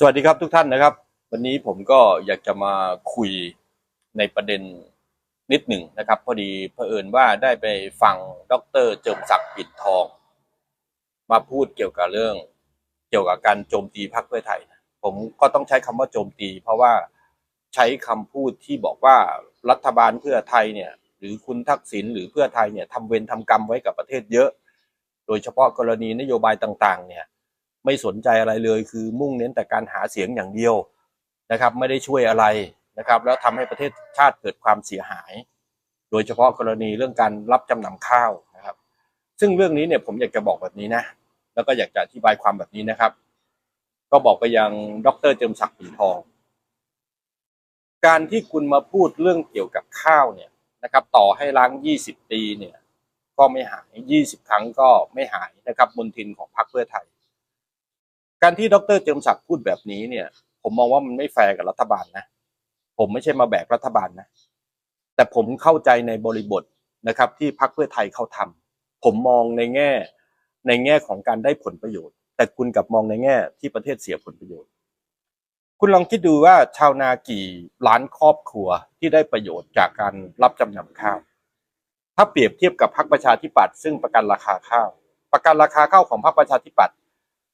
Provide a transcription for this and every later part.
สวัสดีครับทุกท่านนะครับ วันนี้ผมก็อยากจะมาคุยในประเด็นนิดหนึ่งนะครับ พอดีเผอิญว่าได้ไปฟังดรเจิมศักดิ์ปิดทอง มาพูดเกี่ยวกับเรื่อง เกี่ยวกับการโจมตีพรรคเพื่อไทย ผมก็ต้องใช้คำว่าโจมตี เพราะว่าใช้คำพูดที่บอกว่ารัฐบาลเพื่อไทยเนี่ย หรือคุณทักษิณหรือเพื่อไทยเนี่ยทำเวรทำกรรมไว้กับประเทศเยอะ โดยเฉพาะกรณีนโยบายต่าง ๆ เนี่ย ไม่สนใจอะไรเลย คือมุ่งเน้นแต่การหาเสียงอย่างเดียวนะครับ ไม่ได้ช่วยอะไรนะครับ แล้วทำให้ประเทศชาติเกิดความเสียหาย โดยเฉพาะกรณีเรื่องการรับจำนำข้าวนะครับ ซึ่งเรื่องนี้เนี่ยผมอยากจะบอกแบบนี้นะ แล้วก็อยากจะอธิบายความแบบนี้นะครับ ก็บอกไปยังดรเจิมศักดิ์ปีทอง การที่คุณมาพูดเรื่องเกี่ยวกับข้าวเนี่ยนะครับ ต่อให้ล้าง20ปีเนี่ย ก็ไม่หาย20ครั้งก็ไม่หายนะครับมนทินของพรรคเพื่อไทย การที่ดรเจิมศักดิ์พูดแบบนี้เนี่ย ผมมองว่ามันไม่แฟร์กับรัฐบาลนะ ผมไม่ใช่มาแบกรัฐบาลนะ แต่ผมเข้าใจในบริบทนะครับ ที่พรรคเพื่อไทยเขาทำผมมองในแง่ในแง่ของการได้ผลประโยชน์ แต่คุณกลับมองในแง่ที่ประเทศเสียผลประโยชน์ คุณลองคิดดูว่าชาวนากี่ล้านครอบครัวที่ได้ประโยชน์จากการรับจำนำข้าวถ้าเปรียบเทียบกับพรรคประชาธิปัตย์ซึ่งประกันราคาข้าว ประกันราคาข้าวของพรรคประชาธิปัตย์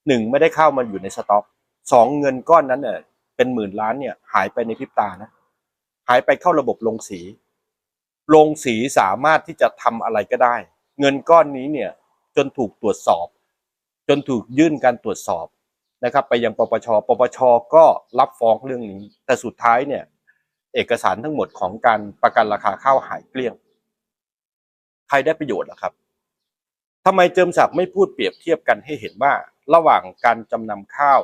หนึ่งไม่ได้เข้ามันอยู่ในสต็อกสองเงินก้อนนั้นเนี่ยเป็นหมื่นล้านเนี่ยหายไปในพริบตานะ หายไปเข้าระบบลงสีลงสีสามารถที่จะทำอะไรก็ได้ เงินก้อนนี้เนี่ยจนถูกตรวจสอบ จนถูกยื่นการตรวจสอบนะครับ ไปยังปปช ปปชก็รับฟ้องเรื่องนี้ แต่สุดท้ายเนี่ยเอกสารทั้งหมดของการประกันราคาข้าวหายเกลี้ยง ใครได้ประโยชน์ล่ะครับทำไมเจิมศักดิ์ไม่พูดเปรียบเทียบกันให้เห็นว่า ระหว่างการจำนำข้าว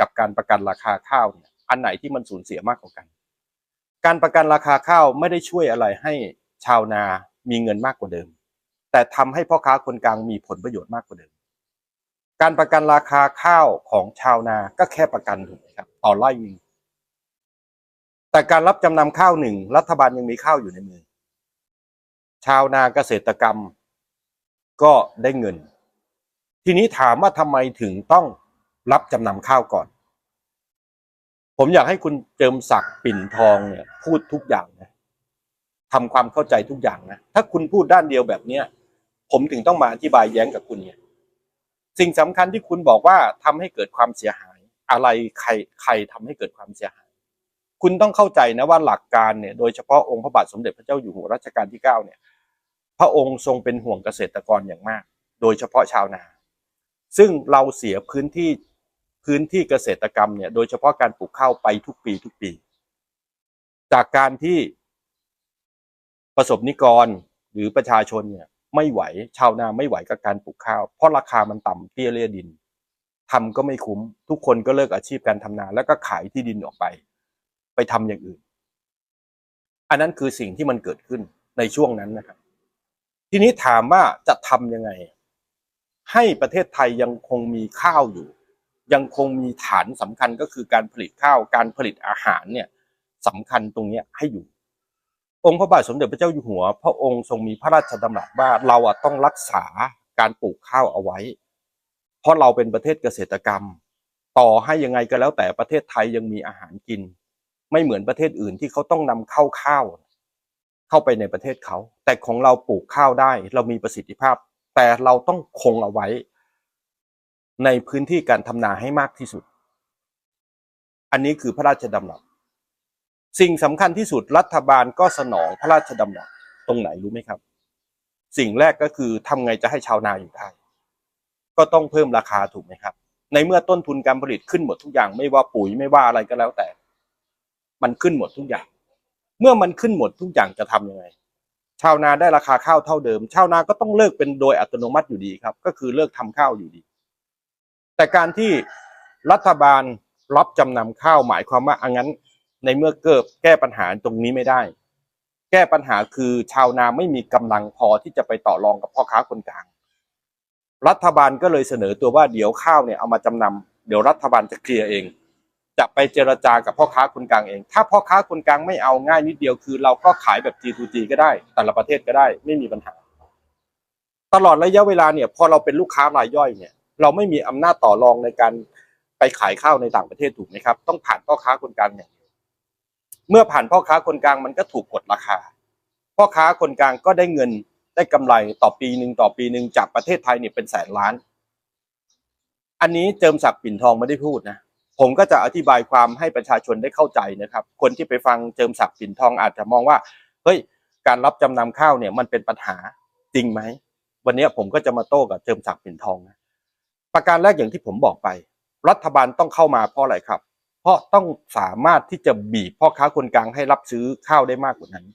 กับการประกันราคาข้าวเนี่ยอันไหนที่มันสูญเสียมากกว่ากัน การประกันราคาข้าวไม่ได้ช่วยอะไรให้ชาวนามีเงินมากกว่าเดิม แต่ทำให้พ่อค้าคนกลางมีผลประโยชน์มากกว่าเดิม การประกันราคาข้าวของชาวนาก็แค่ประกันถูกไหมครับต่อไร่นึงแต่การรับจำนำข้าวหนึ่งรัฐบาลยังมีข้าวอยู่ในมือ ชาวนาเกษตรกรรมก็ได้เงิน ทีนี้ถามว่าทำไมถึงต้องรับจำนำข้าวก่อน ผมอยากให้คุณเจิมศักดิ์ปิ่นทองเนี่ย พูดทุกอย่างนะทำความเข้าใจทุกอย่างนะถ้าคุณพูดด้านเดียวแบบเนี้ยผมถึงต้องมาอธิบายแย้งกับคุณเนี่ย สิ่งสำคัญที่คุณบอกว่าทำให้เกิดความเสียหาย อะไรใครใครทำให้เกิดความเสียหาย คุณต้องเข้าใจนะว่าหลักการเนี่ย โดยเฉพาะองค์พระบาทสมเด็จพระเจ้าอยู่หัวรัชกาลที่เก้าเนี่ย พระองค์ทรงเป็นห่วงเกษตรกรอย่างมาก โดยเฉพาะชาวนา ซึ่งเราเสียพื้นที่พื้นที่เกษตรกรรมเนี่ยโดยเฉพาะการปลูกข้าวไปทุกปีทุกปี จากการที่ประสบนิกรหรือประชาชนเนี่ยไม่ไหวชาวนาไม่ไหวกับการปลูกข้าว เพราะราคามันต่ำเตี้ยเลี่ยดินทำก็ไม่คุ้ม ทุกคนก็เลิกอาชีพการทำนา แล้วก็ขายที่ดินออกไป ไปทำอย่างอื่น อันนั้นคือสิ่งที่มันเกิดขึ้นในช่วงนั้นนะครับ ทีนี้ถามว่าจะทำยังไง ให้ประเทศไทยยังคงมีข้าวอยู่ ยังคงมีฐานสำคัญก็คือการผลิตข้าวการผลิตอาหารเนี่ยสำคัญตรงนี้ให้อยู่ องค์พระบาทสมเด็จพระเจ้าอยู่หัว พระองค์ทรงมีพระราชดำรัสว่าเราต้องรักษาการปลูกข้าวเอาไว้ เพราะเราเป็นประเทศเกษตรกรรม ต่อให้ยังไงก็แล้วแต่ประเทศไทยยังมีอาหารกิน ไม่เหมือนประเทศอื่นที่เขาต้องนำเข้าข้าว เข้าไปในประเทศเขา แต่ของเราปลูกข้าวได้ เรามีประสิทธิภาพ แต่เราต้องคงเอาไว้ ในพื้นที่การทำนาให้มากที่สุด อันนี้คือพระราชดำรัสสิ่งสำคัญที่สุดรัฐบาลก็สนองพระราชดำรัสตรงไหนรู้ไหมครับ สิ่งแรกก็คือทำไงจะให้ชาวนาอยู่ได้ ก็ต้องเพิ่มราคาถูกไหมครับ ในเมื่อต้นทุนการผลิตขึ้นหมดทุกอย่างไม่ว่าปุ๋ยไม่ว่าอะไรก็แล้วแต่ มันขึ้นหมดทุกอย่าง เมื่อมันขึ้นหมดทุกอย่างจะทำยังไง ชาวนาได้ราคาข้าวเท่าเดิม ชาวนาก็ต้องเลิกเป็นโดยอัตโนมัติอยู่ดีครับ ก็คือเลิกทำข้าวอยู่ดี แต่การที่รัฐบาลรับจำนำข้าวหมายความว่าอังั้น ในเมื่อเกิดแก้ปัญหาตรงนี้ไม่ได้ แก้ปัญหาคือชาวนาไม่มีกำลังพอที่จะไปต่อรองกับพ่อค้าคนกลาง รัฐบาลก็เลยเสนอตัวว่าเดี๋ยวข้าวเนี่ยเอามาจำนำเดี๋ยวรัฐบาลจะเคลียร์เอง ไปเจรจากับพ่อค้าคนกลางเอง ถ้าพ่อค้าคนกลางไม่เอาง่ายนิดเดียวคือ เราก็ขายแบบ G2G ก็ได้ แต่ละประเทศก็ได้ไม่มีปัญหา ตลอดระยะเวลาเนี่ยพอเราเป็นลูกค้ารายย่อยเนี่ย เราไม่มีอำนาจต่อรองในการไปขายข้าวในต่างประเทศถูกไหมครับ ต้องผ่านพ่อค้าคนกลางอย่างเดียเมื่อผ่านพ่อค้าคนกลางมันก็ถูกกดราคา พ่อค้าคนกลางก็ได้เงินได้กำไรต่อปีหนึ่งต่อปีหนึ่งจากประเทศไทยเนี่ยเป็นแสนล้าน อันนี้เจิมศักดิ์ปิ่นทองไม่ได้พูดนะ ผมก็จะอธิบายความให้ประชาชนได้เข้าใจนะครับ คนที่ไปฟังเจิมศักดิ์ปิ่นทองอาจจะมองว่าเฮ้ยการรับจำนำข้าวเนี่ยมันเป็นปัญหาจริงไหมวันนี้ผมก็จะมาโต้กับเจิมศักดิ์ปิ่นทองนะประการแรกอย่างที่ผมบอกไป รัฐบาลต้องเข้ามาเพราะอะไรครับ เพราะต้องสามารถที่จะบีบพ่อค้าคนกลางให้รับซื้อข้าวได้มากกว่านั้น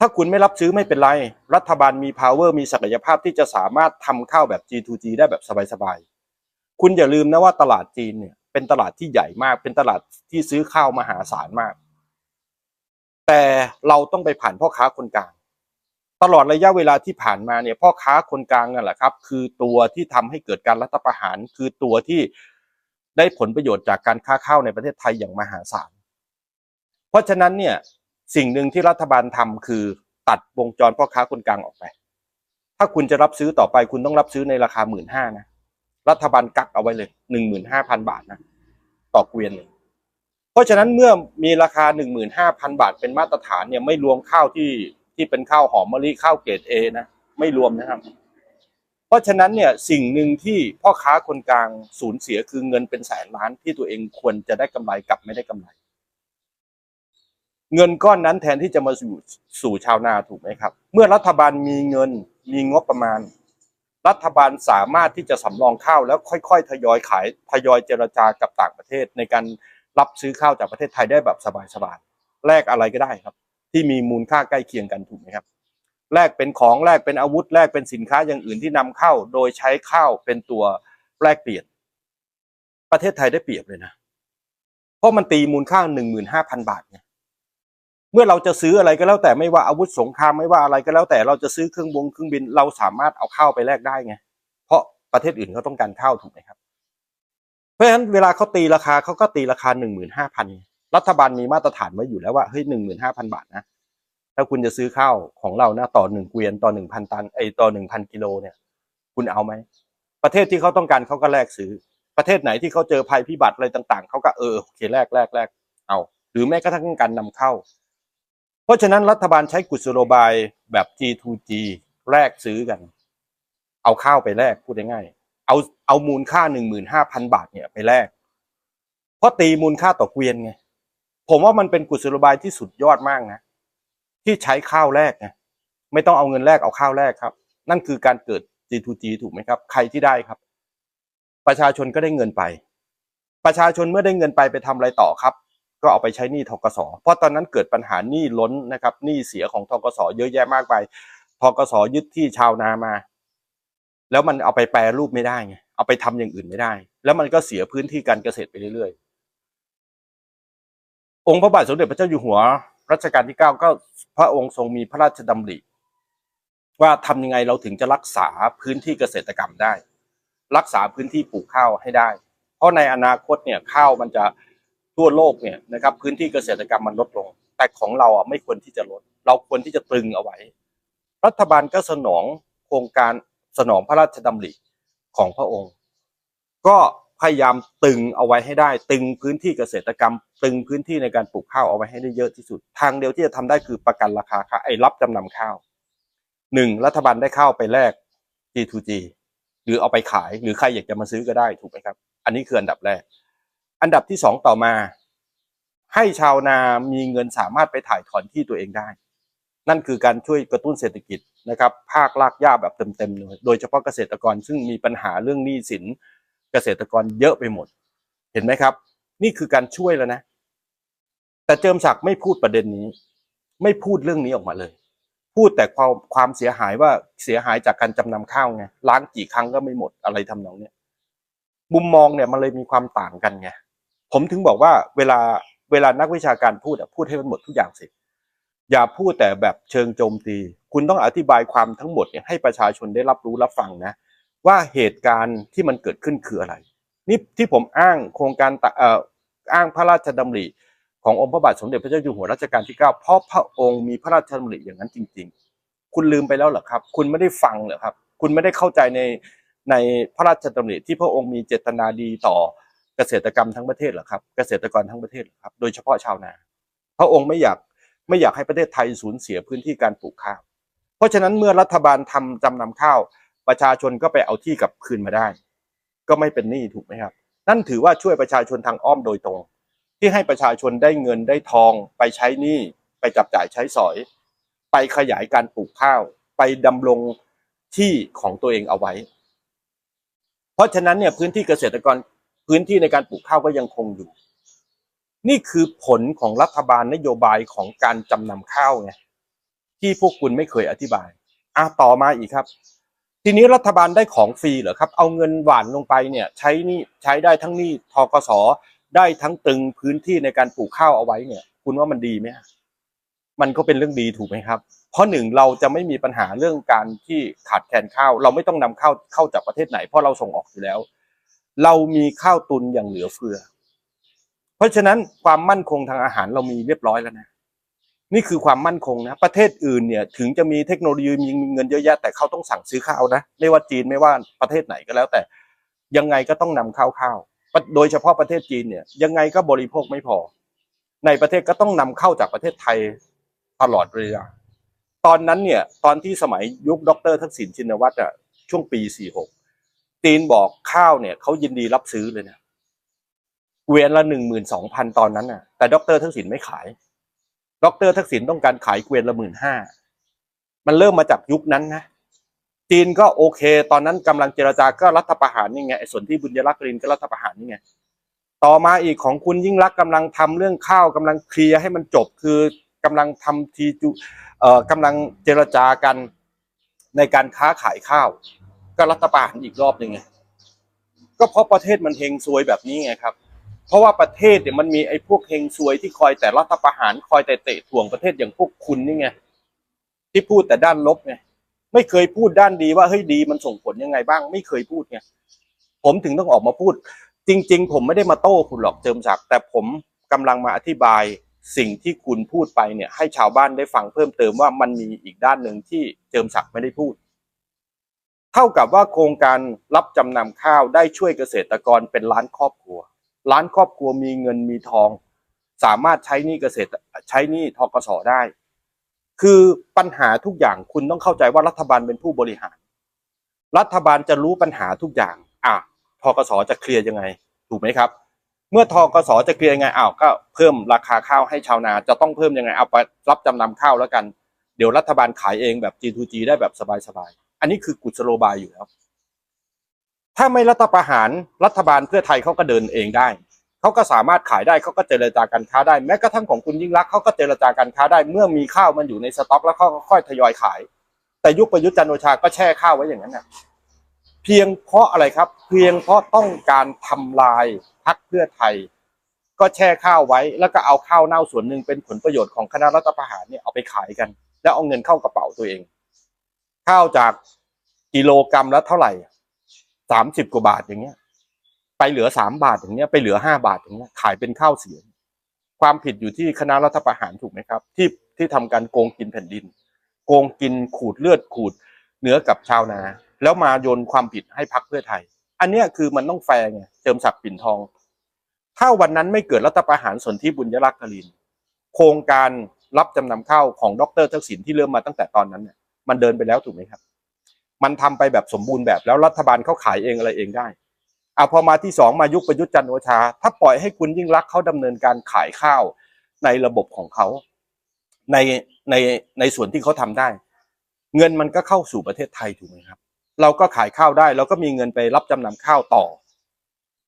ถ้าคุณไม่รับซื้อไม่เป็นไร รัฐบาลมี power มีศักยภาพที่จะสามารถทำข้าวแบบ G2G ได้แบบสบายๆคุณอย่าลืมนะว่าตลาดจีนเนี่ย เป็นตลาดที่ใหญ่มาก เป็นตลาดที่ซื้อข้าวมหาศาลมาก แต่เราต้องไปผ่านพ่อค้าคนกลาง ตลอดระยะเวลาที่ผ่านมาเนี่ยพ่อค้าคนกลางนั่นแหละครับ คือตัวที่ทำให้เกิดการรัฐประหาร คือตัวที่ได้ผลประโยชน์จากการค้าข้าวในประเทศไทยอย่างมหาศาล เพราะฉะนั้นเนี่ยสิ่งหนึ่งที่รัฐบาลทำคือตัดวงจรพ่อค้าคนกลางออกไป ถ้าคุณจะรับซื้อต่อไปคุณต้องรับซื้อในราคาหมื่นห้านะ รัฐบาลกักเอาไว้เลยหนึ่งหมื่นห้าพันบาทนะต่อเกวียนเลยเพราะฉะนั้นเมื่อมีราคาหนึ่งหมื่นห้าพันบาทเป็นมาตรฐานเนี่ยไม่รวมข้าวที่ที่เป็นข้าวหอมมะลิข้าวเกรดเอนะไม่รวมนะครับ เพราะฉะนั้นเนี่ยสิ่งหนึ่งที่พ่อค้าคนกลางสูญเสียคือเงินเป็นแสนล้านที่ตัวเองควรจะได้กำไรกลับไม่ได้กำไร เงินก้อนนั้นแทนที่จะมาสู่สู่ชาวนาถูกไหมครับ เมื่อรัฐบาลมีเงินมีงบประมาณ รัฐบาลสามารถที่จะสำรองข้าวแล้วค่อยๆ ทยอยขายทยอยเจรจากับต่างประเทศ ในการรับซื้อข้าวจากประเทศไทยได้แบบสบายๆแลกอะไรก็ได้ครับ ที่มีมูลค่าใกล้เคียงกันถูกไหมครับแลกเป็นของแลกเป็นอาวุธแลกเป็นสินค้าอย่างอื่นที่นำเข้า โดยใช้ข้าวเป็นตัวแลกเปลี่ยน ประเทศไทยได้เปรียบเลยนะ เพราะมันตีมูลค่าหนึ่งหมื่นห้าพันบาทไง เมื่อเราจะซื้ออะไรก็แล้วแต่ไม่ว่าอาวุธสงครามไม่ว่าอะไรก็แล้วแต่เราจะซื้อเครื่องบงเครื่องบินเราสามารถเอาข้าวไปแลกได้ไง เพราะประเทศอื่นเขาต้องการข้าวถูกไหมครับ เพราะฉะนั้นเวลาเขาตีราคาเขาก็ตีราคาหนึ่งหมื่นห้าพันรัฐบาลมีมาตรฐานไว้อยู่แล้วว่าเฮ้ยหนึ่งหมื่นห้าพันบาทนะถ้าคุณจะซื้อข้าวของเรานะต่อหนึ่งเกวียนต่อหนึ่งพันตันไอต่อหนึ่งพันกิโลเนี่ย คุณเอาไหมประเทศที่เขาต้องการเขาก็แลกซื้อ ประเทศไหนที่เขาเจอภัยพิบัติอะไรต่าง ๆเขาก็เออโอเคแลกแลกแลกเอา หรือแม้กระทั่งการนำเข้า ราะฉะนั้นรัฐบาลใช้กุศโลบายแบบ G2G แลกซื้อกัน เอาข้าวไปแลกพูดง่ายๆเอาเอามูลค่าหนึ่งหมื่นห้าพันบาทเนี่ยไปแลกเพราะตีมูลค่าต่อเกวียนไงผมว่ามันเป็นกุศโลบายที่สุดยอดมากนะ ที่ใช้ข้าวแลกไงไม่ต้องเอาเงินแลกเอาข้าวแลกครับ นั่นคือการเกิด G2G ถูกไหมครับ ใครที่ได้ครับ ประชาชนก็ได้เงินไป ประชาชนเมื่อได้เงินไปไปทำอะไรต่อครับ ก็เอาไปใช้หนี้ทกสเพราะตอนนั้นเกิดปัญหาหนี้ล้นนะครับหนี้เสียของทกสเยอะแยะมากไปทกสยึดที่ชาวนามา แล้วมันเอาไปแปรรูปไม่ได้ไงเอาไปทำอย่างอื่นไม่ได้ แล้วมันก็เสียพื้นที่การเกษตรไปเรื่อยๆ องค์พระบาทสมเด็จพระเจ้าอยู่หัวรัชกาลที่เก้าก็พระองค์ทรงมีพระราชดำริ ว่าทำยังไงเราถึงจะรักษาพื้นที่เกษตรกรรมได้ รักษาพื้นที่ปลูกข้าวให้ได้ เพราะในอนาคตเนี่ยข้าวมันจะ ทั่วโลกเนี่ยนะครับพื้นที่เกษตรกรรมมันลดลง แต่ของเราอะไม่ควรที่จะลด เราควรที่จะตรึงเอาไว้ รัฐบาลก็สนองโครงการสนองพระราชดำริของพระองค์ ก็พยายามตึงเอาไว้ให้ได้ ตึงพื้นที่เกษตรกรรม ตึงพื้นที่ในการปลูกข้าวเอาไว้ให้ได้เยอะที่สุด ทางเดียวที่จะทำได้คือประกันราคาข้าวไอ้รับจำนำข้าวหนึ่งรัฐบาลได้ข้าวไปแลก G2G หรือเอาไปขายหรือใครอยากจะมาซื้อก็ได้ถูกไหมครับ อันนี้คืออันดับแรก อันดับที่สองต่อมา ให้ชาวนามีเงินสามารถไปถ่ายถอนที่ตัวเองได้ นั่นคือการช่วยกระตุ้นเศรษฐกิจนะครับภาคลากหญ้าแบบเต็มๆเลยโดยเฉพาะเกษตรกรซึ่งมีปัญหาเรื่องหนี้สินเกษตรกรเยอะไปหมด เห็นไหมครับ นี่คือการช่วยแล้วนะ แต่เจิมศักดิ์ไม่พูดประเด็นนี้ ไม่พูดเรื่องนี้ออกมาเลย พูดแต่ความความเสียหายว่าเสียหายจากการจำนำข้าวไงล้างกี่ครั้งก็ไม่หมดอะไรทำนองเนี้ยมุมมองเนี่ยมันเลยมีความต่างกันไง ผมถึงบอกว่าเวลาเวลานักวิชาการพูดอะพูดให้มันหมดทุกอย่างสิ อย่าพูดแต่แบบเชิงโจมตี คุณต้องอธิบายความทั้งหมดเนี่ยให้ประชาชนได้รับรู้รับฟังนะ ว่าเหตุการณ์ที่มันเกิดขึ้นคืออะไร นี่ที่ผมอ้างโครงการเอ่ออ้างพระราชดำริขององค์พระบาทสมเด็จพระเจ้าอยู่หัวรัชกาลที่เก้าเพราะพระองค์มีพระราชดำริอย่างนั้นจริง ๆ คุณลืมไปแล้วเหรอครับ คุณไม่ได้ฟังเหรอครับ คุณไม่ได้เข้าใจในในพระราชดำริที่พระองค์มีเจตนาดีต่อ เกษตรกรรมทั้งประเทศเหรอครับ เกษตรกรทั้งประเทศหรอครับ โดยเฉพาะชาวนา พระองค์ไม่อยากไม่อยากให้ประเทศไทยสูญเสียพื้นที่การปลูกข้าว เพราะฉะนั้นเมื่อรัฐบาลทำจำนำข้าว ประชาชนก็ไปเอาที่กลับคืนมาได้ ก็ไม่เป็นหนี้ถูกไหมครับ นั่นถือว่าช่วยประชาชนทางอ้อมโดยตรง ที่ให้ประชาชนได้เงินได้ทองไปใช้หนี้ไปจับจ่ายใช้สอย ไปขยายการปลูกข้าว ไปดำรงที่ของตัวเองเอาไว้ เพราะฉะนั้นเนี่ยพื้นที่เกษตรกร พื้นที่ในการปลูกข้าวก็ยังคงอยู่ นี่คือผลของรัฐบาลนโยบายของการจำนำข้าวไงที่พวกคุณไม่เคยอธิบายอะต่อมาอีกครับ ทีนี้รัฐบาลได้ของฟรีเหรอครับ เอาเงินหวานลงไปเนี่ย ใช้นี่ใช้ได้ทั้งนี่ทกสได้ทั้งตึงพื้นที่ในการปลูกข้าวเอาไว้เนี่ย คุณว่ามันดีไหมมันก็เป็นเรื่องดีถูกไหมครับ เพราะหนึ่งเราจะไม่มีปัญหาเรื่องการที่ขาดแคลนข้าว เราไม่ต้องนำข้าวเข้าจากประเทศไหนเพราะเราส่งออกอยู่แล้ว เรามีข้าวตุนอย่างเหลือเฟือ เพราะฉะนั้นความมั่นคงทางอาหารเรามีเรียบร้อยแล้วนะ นี่คือความมั่นคงนะ ประเทศอื่นเนี่ย ถึงจะมีเทคโนโลยีมีเงินเยอะแยะแต่เขาต้องสั่งซื้อข้าวนะ ไม่ว่าจีนไม่ว่าประเทศไหนก็แล้ว แต่ยังไงก็ต้องนำข้าวข้าว โดยเฉพาะประเทศจีนเนี่ย ยังไงก็บริโภคไม่พอ ในประเทศก็ต้องนำเข้าจากประเทศไทยตลอดเวลาตอนนั้นเนี่ย ตอนที่สมัยยุคดรทักษิณชินวัตรอะช่วงปี 46 จีนบอกข้าวเนี่ยเขายินดีรับซื้อเลยนะเกวียนละหนึ่งหมื่นสองพันตอนนั้นน่ะ แต่ดรทักษิณไม่ขาย ดรทักษิณต้องการขายเกวียนละหมื่นห้ามันเริ่มมาจากยุคนั้นนะจีนก็โอเค ตอนนั้นกำลังเจรจาก็รัฐประหารนี่ไงไอ้ส่วนที่บุญยรักษ์รินก็รัฐประหารนี่ไงต่อมาอีกของคุณยิ่งรักษณ์กำลังทำเรื่องข้าวกำลังเคลียร์ให้มันจบคือกำลังทำทีจูเอ่อกำลังเจรจากันในการค้าขายข้าว ก็รัฐประหารอีกรอบหนึ่งไงก็เพราะประเทศมันเฮงซวยแบบนี้ไงครับ เพราะว่าประเทศเนี่ยมันมีไอ้พวกเฮงซวยที่คอยแต่รัฐประหารคอยแต่เตะถ่วงประเทศอย่างพวกคุณนี่ไงที่พูดแต่ด้านลบไงไม่เคยพูดด้านดีว่าเฮ้ยดีมันส่งผลยังไงบ้าง ไม่เคยพูดไงผมถึงต้องออกมาพูด จริง ๆ ผมไม่ได้มาโต้คุณหรอกเจิมศักดิ์แต่ผมกำลังมาอธิบายสิ่งที่คุณพูดไปเนี่ย ให้ชาวบ้านได้ฟังเพิ่มเติมว่ามันมีอีกด้านหนึ่งที่เจิมศักดิ์ไม่ได้พูด เท่ากับว่าโครงการรับจำนำข้าวได้ช่วยเกษตรกรเป็นล้านครอบครัว ล้านครอบครัวมีเงินมีทอง สามารถใช้หนี้เกษตรใช้หนี้ทกสได้ คือปัญหาทุกอย่างคุณต้องเข้าใจว่ารัฐบาลเป็นผู้บริหาร รัฐบาลจะรู้ปัญหาทุกอย่าง อะทกสจะเคลียร์ยังไง ถูกไหมครับ เมื่อทกสจะเคลียร์ยังไงอ้าวก็เพิ่มราคาข้าวให้ชาวนา จะต้องเพิ่มยังไงเอาไปรับจำนำข้าวแล้วกัน เดี๋ยวรัฐบาลขายเองแบบ G2G ได้แบบสบายๆ อันนี้คือกุศโลบายอยู่แล้วถ้าไม่รัฐประหารรัฐบาลเพื่อไทยเขาก็เดินเองได้เขาก็สามารถขายได้เขาก็เจรจาการค้าได้แม้กระทั่งของคุณยิ่งรักเขาก็เจรจาการค้าได้ เมื่อมีข้าวมันอยู่ในสต็อก แล้วเขาก็ค่อยทยอยขาย แต่ยุคประยุทธ์จันโอชาก็แช่ข้าวไว้อย่างนั้นนะเพียงเพราะอะไรครับ เพียงเพราะต้องการทำลายพรรคเพื่อไทย ก็แช่ข้าวไว้ แล้วก็เอาข้าวเน่าส่วนหนึ่งเป็นผลประโยชน์ของคณะรัฐประหารเนี่ยเอาไปขายกัน แล้วเอาเงินเข้ากระเป๋าตัวเอง ข้าวจากกิโลกรรัมละเท่าไหร่สามสิบกว่าบาทอย่างเงี้ย ไปเหลือสามบาทอย่างเงี้ย ไปเหลือห้าบาทอย่างเงี้ย ขายเป็นข้าวเสีย ความผิดอยู่ที่คณะรัฐประหารถูกไหมครับ ที่ที่ทำการโกงกินแผ่นดิน โกงกินขูดเลือดขูดเนื้อกับชาวนา แล้วมาโยนความผิดให้พักเพื่อไทย อันเนี้ยคือมันต้องแฟร์ไงเจิมศักดิ์ปิ่นทอง ถ้าวันนั้นไม่เกิดรัฐประหารสนธิบุญยรักษ์กลิน โครงการรับจำนำข้าวของดรทักษิณที่เริ่มมาตั้งแต่ตอนนั้นเนี่ย มันเดินไปแล้วถูกไหมครับ มันทำไปแบบสมบูรณ์แบบแล้วรัฐบาลเขาขายเองอะไรเองได้อะพอมาที่สองมายุคประยุทธ์จันทร์โอชา ถ้าปล่อยให้คุณยิ่งรักเขาดำเนินการขายข้าวในระบบของเขาในในในส่วนที่เขาทำได้ เงินมันก็เข้าสู่ประเทศไทยถูกไหมครับ เราก็ขายข้าวได้ เราก็มีเงินไปรับจำนำข้าวต่อ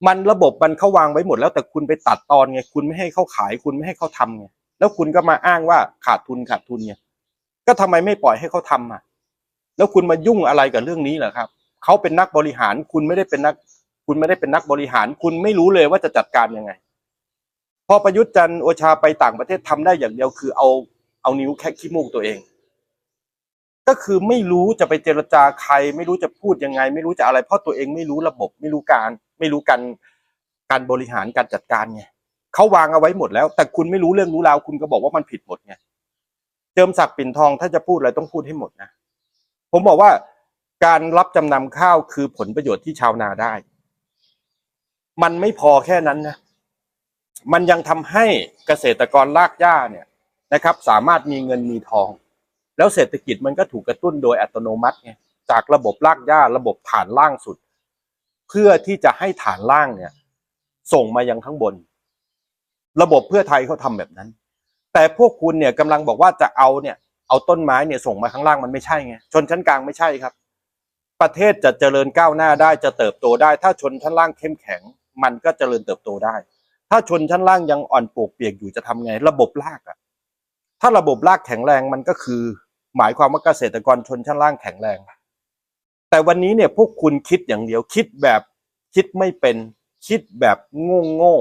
มันระบบมันเขาวางไว้หมดแล้วแต่คุณไปตัดตอนไงคุณไม่ให้เขาขายคุณไม่ให้เขาทำไงแล้วคุณก็มาอ้างว่าขาดทุนขาดทุนไง ก็ทำไมไม่ปล่อยให้เขาทำอะ แล้วคุณมายุ่งอะไรกับเรื่องนี้เหรอครับเขาเป็นนักบริหาร คุณไม่ได้เป็นนัก คุณไม่ได้เป็นนักบริหาร คุณไม่รู้เลยว่าจะจัดการยังไง พอประยุทธ์จันทร์โอชาไปต่างประเทศทำได้อย่างเดียวคือเอาเอานิ้วแค่ขี้มูกตัวเอง ก็คือไม่รู้จะไปเจรจาใคร ไม่รู้จะพูดยังไง ไม่รู้จะอะไร เพราะตัวเองไม่รู้ระบบ ไม่รู้การ ไม่รู้การการบริหารการจัดการไงเขาวางเอาไว้หมดแล้ว แต่คุณไม่รู้เรื่องรู้ราวคุณก็บอกว่ามันผิดหมดไง เจิมศักดิ์ปิ่นทองถ้าจะพูดอะไรต้องพูดให้หมดนะ ผมบอกว่าการรับจำนำข้าวคือผลประโยชน์ที่ชาวนาได้ มันไม่พอแค่นั้นนะ มันยังทำให้เกษตรกรรากหญ้าเนี่ยนะครับ สามารถมีเงินมีทอง แล้วเศรษฐกิจมันก็ถูกกระตุ้นโดยอัตโนมัติไงจากระบบรากหญ้าระบบฐานล่างสุด เพื่อที่จะให้ฐานล่างเนี่ย ส่งมายังข้างบน ระบบเพื่อไทยเขาทำแบบนั้น แต่พวกคุณเนี่ยกำลังบอกว่าจะเอาเนี่ยเอาต้นไม้เนี่ยส่งมาข้างล่างมันไม่ใช่ไงชนชั้นกลางไม่ใช่ครับ ประเทศจะเจริญก้าวหน้าได้จะเติบโตได้ ถ้าชนชั้นล่างเข้มแข็ง มันก็เจริญเติบโตได้ ถ้าชนชั้นล่างยังอ่อนปวกเปียกอยู่จะทำไง ระบบรากอะถ้าระบบรากแข็งแรงมันก็คือ หมายความว่าเกษตรกรชนชั้นล่างแข็งแรง แต่วันนี้เนี่ยพวกคุณคิดอย่างเดียวคิดแบบคิดไม่เป็นคิดแบบโง่โง่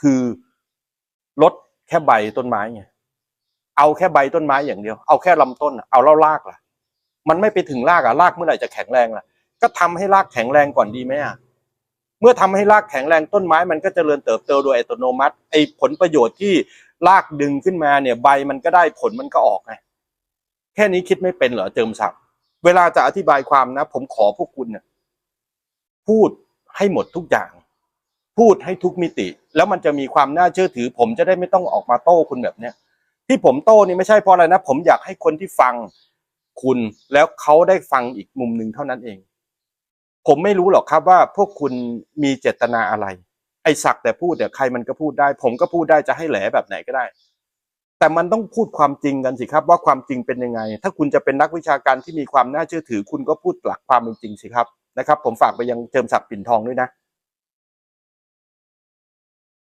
คือลด แค่ใบต้นไม้ไงเอาแค่ใบต้นไม้อย่างเดียว เอาแค่ลำต้นอะเอาแล้วรากล่ะ มันไม่ไปถึงรากอะรากเมื่อไหร่จะแข็งแรงล่ะ ก็ทำให้รากแข็งแรงก่อนดีไหมอะเมื่อทำให้รากแข็งแรงต้นไม้ มันก็จเจริญเติบโตโดยอัตโนมัติไอ้ผลประโยชน์ที่รากดึงขึ้นมาเนี่ย ใบมันก็ได้ผลมันก็ออกไงแค่นี้คิดไม่เป็นเหรอเจิมศักดิ์เวลาจะอธิบายความนะ ผมขอพวกคุณเนี่ยพูดให้หมดทุกอย่าง พูดให้ทุกมิติ แล้วมันจะมีความน่าเชื่อถือ ผมจะได้ไม่ต้องออกมาโต้คุณแบบเนี้ยที่ผมโต้นี่ไม่ใช่เพราะอะไรนะ ผมอยากให้คนที่ฟังคุณแล้วเขาได้ฟังอีกมุมหนึ่งเท่านั้นเอง ผมไม่รู้หรอกครับว่าพวกคุณมีเจตนาอะไร ไอ้สักแต่พูดเดี๋ยวใครมันก็พูดได้ ผมก็พูดได้จะให้แหลแบบไหนก็ได้ แต่มันต้องพูดความจริงกันสิครับ ว่าความจริงเป็นยังไง ถ้าคุณจะเป็นนักวิชาการที่มีความน่าเชื่อถือ คุณก็พูดหลักความเป็นจริงสิครับนะครับ ผมฝากไปยังเจิมศักดิ์ปิ่นทองด้วยนะ